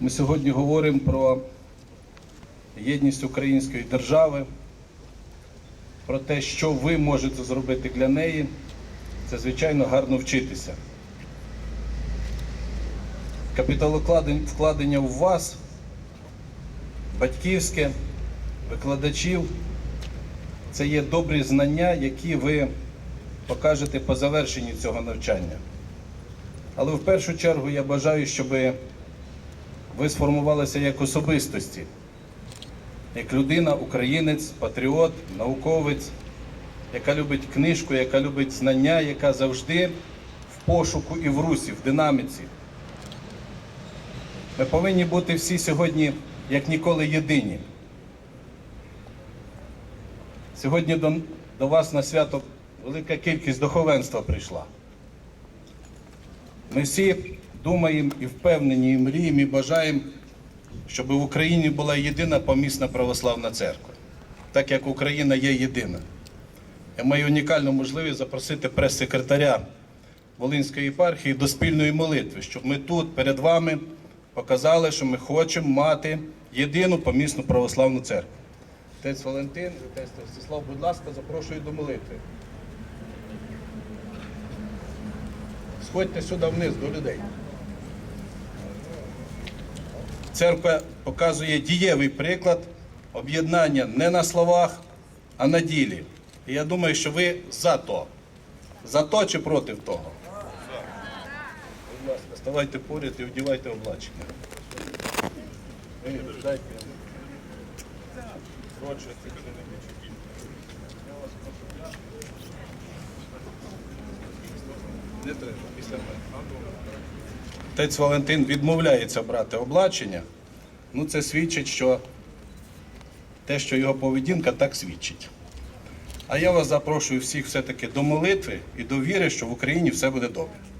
Ми сьогодні говоримо про єдність української держави, про те, що ви можете зробити для неї. Це, звичайно, гарно вчитися. Капіталокладен- вкладення в вас, батьківське, викладачів, це є добрі знання, які ви покажете по завершенні цього навчання. Але в першу чергу я бажаю, щоб ви сформувалися як особистості, як людина, українець, патріот, науковець, яка любить книжку, яка любить знання, яка завжди в пошуку і в русі, в динаміці. Ми повинні бути всі сьогодні, як ніколи, єдині. Сьогодні до, до вас на свято велика кількість духовенства прийшла. Ми всі думаємо і впевнені, і мріємо, і бажаємо, щоб в Україні була єдина помісна православна церква, так як Україна є єдина. Я маю унікальну можливість запросити прес-секретаря Волинської єпархії до спільної молитви, щоб ми тут перед вами показали, що ми хочемо мати єдину помісну православну церкву. Отець Валентин, отець Ростислав, будь ласка, запрошую до молитви. Сходьте сюди вниз до людей. Церква показує дієвий приклад об'єднання не на словах, а на ділі. І я думаю, що ви за то. За то чи проти того? Будь ласка, ставайте поряд і вдівайте облачення. Дайте. Коротше, це Не треба, після мене. Отець Валентин відмовляється брати облачення. Ну, це свідчить, що те, що його поведінка так свідчить. А я вас запрошую всіх все-таки до молитви і до віри, що в Україні все буде добре.